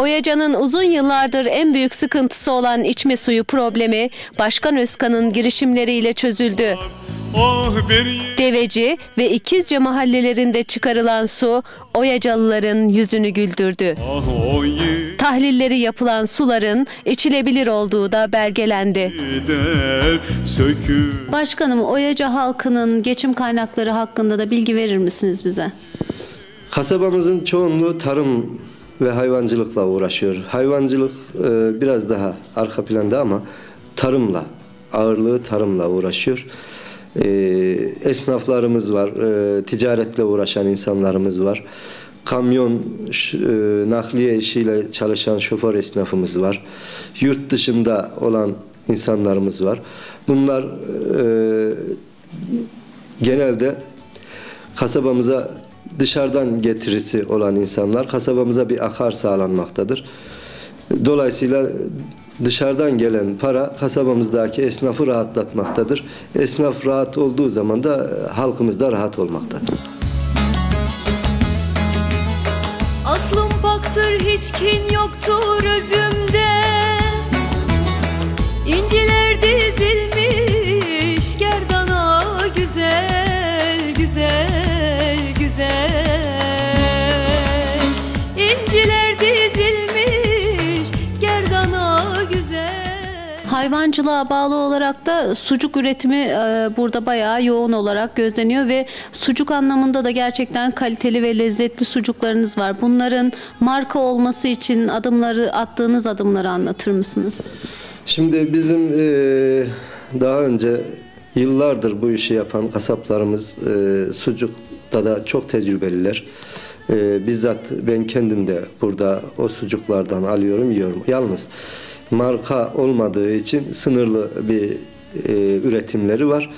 Oyaca'nın uzun yıllardır en büyük sıkıntısı olan içme suyu problemi Başkan Özkan'ın girişimleriyle çözüldü. Ah bir Deveci ve İkizce mahallelerinde çıkarılan su Oyacalıların yüzünü güldürdü. ah Tahlilleri yapılan suların içilebilir olduğu da belgelendi. Başkanım Oyaca halkının geçim kaynakları hakkında da bilgi verir misiniz bize? Kasabamızın çoğunluğu tarım ve hayvancılıkla uğraşıyor. Hayvancılık e, biraz daha arka planda ama tarımla, ağırlığı tarımla uğraşıyor. E, esnaflarımız var, e, ticaretle uğraşan insanlarımız var. Kamyon e, nakliye işiyle çalışan şoför esnafımız var. Yurt dışında olan insanlarımız var. Bunlar e, genelde kasabamıza dışarıdan getirisi olan insanlar kasabamıza bir akar sağlanmaktadır. Dolayısıyla dışarıdan gelen para kasabamızdaki esnafı rahatlatmaktadır. Esnaf rahat olduğu zaman da halkımız da rahat olmaktadır. Aslım paktır hiç kin yoktur özümde Hayvancılığa bağlı olarak da sucuk üretimi e, burada bayağı yoğun olarak gözleniyor ve sucuk anlamında da gerçekten kaliteli ve lezzetli sucuklarınız var. Bunların marka olması için adımları attığınız adımları anlatır mısınız? Şimdi bizim eee, daha önce yıllardır bu işi yapan kasaplarımız eee, sucukta da çok tecrübeliler. Bizzat ben kendim de burada o sucuklardan alıyorum yiyorum. Yalnız marka olmadığı için sınırlı bir eee, üretimleri var.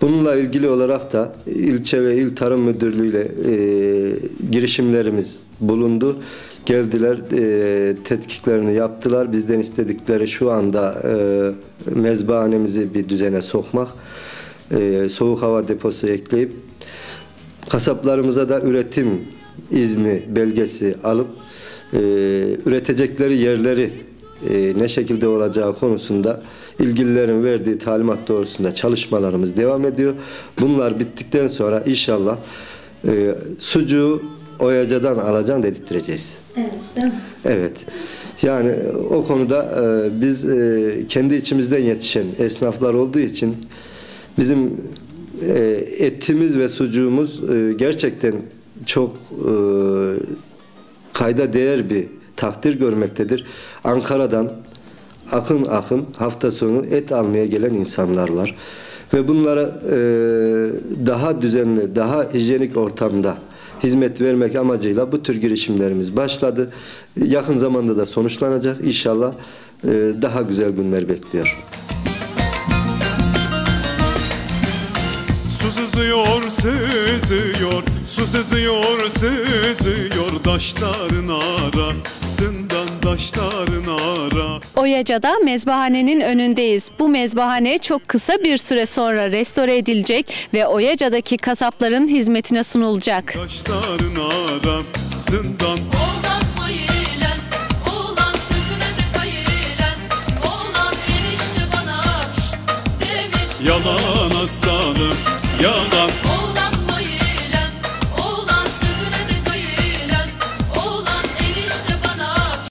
Bununla ilgili olarak da ilçe ve il tarım müdürlüğüyle eee, girişimlerimiz bulundu. Geldiler, eee, tetkiklerini yaptılar. Bizden istedikleri şu anda eee mezbahanemizi bir düzene sokmak, eee, soğuk hava deposu ekleyip kasaplarımıza da üretim izni belgesi alıp eee, üretecekleri yerleri eee, ne şekilde olacağı konusunda ilgililerin verdiği talimat doğrusunda çalışmalarımız devam ediyor. Bunlar bittikten sonra inşallah eee sucuğu oyacadan alacan dedirteceğiz. Evet. Yani o konuda e, biz e, kendi içimizden yetişen esnaflar olduğu için bizim e, etimiz ve sucuğumuz e, gerçekten çok e, kayda değer bir takdir görmektedir. Ankara'dan akın akın hafta sonu et almaya gelen insanlar var. Ve bunlara e, daha düzenli, daha hijyenik ortamda hizmet vermek amacıyla bu tür girişimlerimiz başladı. Yakın zamanda da sonuçlanacak. İnşallah e, daha güzel günler bekliyor. Sızıyor sızıyor Su sızıyor sızıyor Taşların arasından Taşların ara Oyaca'da mezbahanenin önündeyiz. Bu mezbahane çok kısa bir süre sonra restore edilecek ve Oyaca'daki kasapların hizmetine sunulacak. Taşların arasından Oğlan yalan.